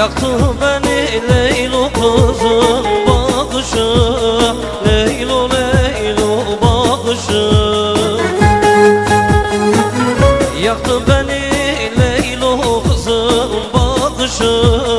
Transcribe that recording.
Yaktı beni Leylo kızın bakışı Leylo Leylo bakışı. Yaktı beni Leylo kızın bakışı.